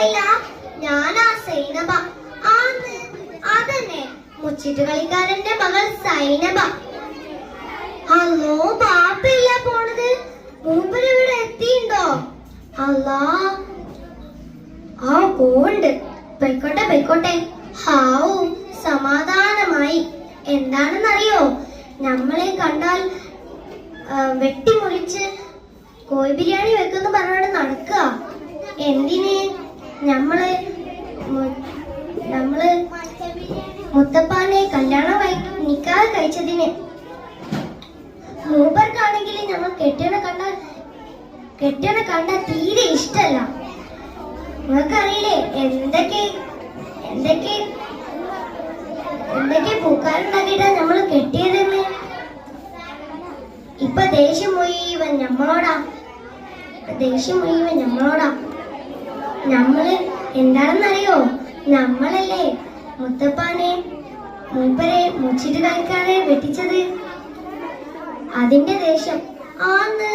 മനസ്സിലായില്ല ഞാനാ സൈനബ. ആന്ന് അതന്നെ. മുച്ചിട്ട് കളിക്കാരന്റെ മകൾ സൈനബ. ഹലോ ബാപ്പയില്ല പോണത്? മൂപ്പര് ഇവിടെ എത്തിണ്ടോ അല്ലാ ആ പോണ്ട് പൊയ്ക്കോട്ടെ പൊയ്ക്കോട്ടെ. ഹാവു സമാധാനമായി. എന്താണെന്നറിയോ? നമ്മളെ കണ്ടാൽ ആ, വെട്ടിമുറിച്ച് കോഴി ബിരിയാണി വെക്കുന്ന പറഞ്ഞോണ്ട് നടക്കുക. എന്തിന്? നമ്മൾ നമ്മൾ മുത്തപ്പാനെ കല്യാണം നിക്കാതെ കഴിച്ചതിന് മൂപ്പർക്കാണെങ്കിൽ നമ്മൾ കെട്ടിയണ കണ്ട കെട്ടിയണ കണ്ട തീരെ ഇഷ്ടല്ല. നിങ്ങൾക്കറിയില്ലേ എന്തൊക്കെ എന്തൊക്കെ എന്തൊക്കെ പൂക്കാരുണ്ടാക്കിയിട്ടാ നമ്മൾ കെട്ടിയതെന്ന്? ഇപ്പൊ ദേഷ്യം മുഴുവൻ നമ്മളോടാ ദേഷ്യം മുഴുവൻ നമ്മളോടാ നമ്മൾ എന്താണെന്നറിയോ? നമ്മളല്ലേ മുത്തപ്പാനെ മൂപ്പരെ മുച്ചിട്ട് കളിക്കാതെ വെട്ടിച്ചത്? അതിന്റെ ദേഷ്യം ആന്ന്